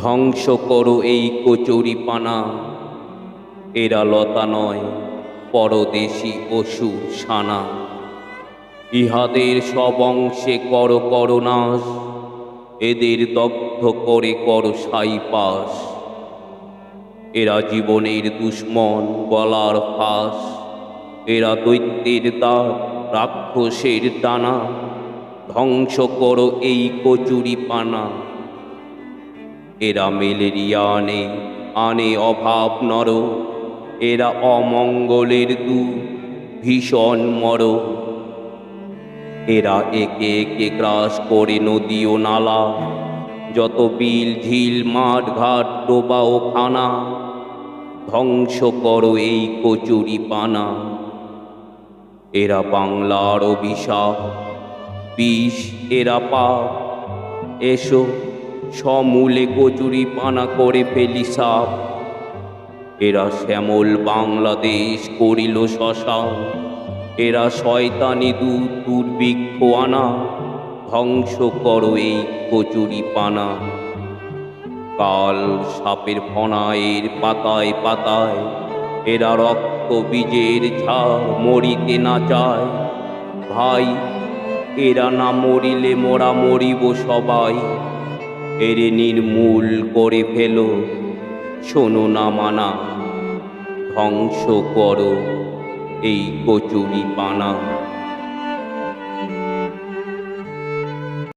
ধ্বংস করো এই কচুরি পানা। এরা লতা নয়, পরদেশি অসুর সানা ইহাদের সব অংশে কর করনাশ, এদের দগ্ধ করে কর সাই পাশ এরা জীবনের দুশ্মন গলার ফাঁস, এরা দৈত্যের দ্বার রাক্ষসের দানা। ধ্বংস করো এই কচুরি পানা। এরা ম্যালেরিয়া আনে আনে অভাব নর, এরা অমঙ্গলের দু, ভীষণ মর। এরা একে একে গ্রাস করে নদী ও নালা, যত বিল, ঝিল, মাঠ, ঘাট, ডোবা ও খানা, ধ্বংস করো এই কচুরি পানা। এরা বাংলার অভিশাপ, বিষ, এরা পাপ, এসো সমূলে কচুরি পানা করে ফেলি সাপ। এরা শ্যামল বাংলাদেশ করিল শশা। এরা শয়তানি দূর দুর্ভিক্ষ আনা। ধ্বংস করো এই কচুরি পানা। কাল সাপের ফনায়ের পাতায় পাতায় এরা রক্ত বীজের ঝাড় মরিতে না চায়। ভাই, এরা না মরিলে মোরা মরিব সবাই। এরে নির্মূল করে ফেলো। শোনো না মানা ধ্বংস করো এই কচুরি পানা